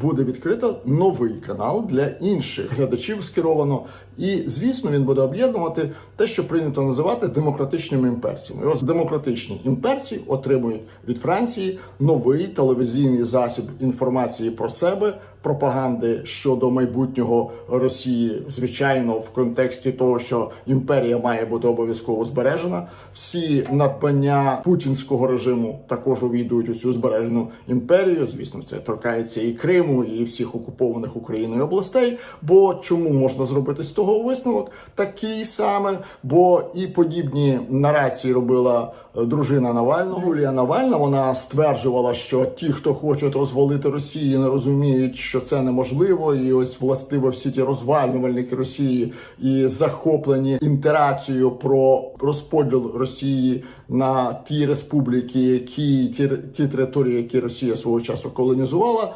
буде відкрито новий канал для інших глядачів скеровано. І звісно, він буде об'єднувати те, що прийнято називати демократичними імперціями. І ось демократичні імперці отримують від Франції новий телевізійний засіб інформації про себе, пропаганди щодо майбутнього Росії, звичайно, в контексті того, що імперія має бути обов'язково збережена. Всі надбання путінського режиму також увійдуть у цю збережену імперію. Звісно, це торкається і Криму, і всіх окупованих Україною областей. Бо чому можна зробити з того висновок? Такий саме, бо і подібні нарації робила е, дружина Навального Юлія Навальна. Вона стверджувала, що ті, хто хочуть розвалити Росію, не розуміють, що це неможливо, і ось властиво всі ті розвалювальники Росії і захоплені інтерацією про розподіл Росії на ті республіки, які ті, ті території, які Росія свого часу колонізувала,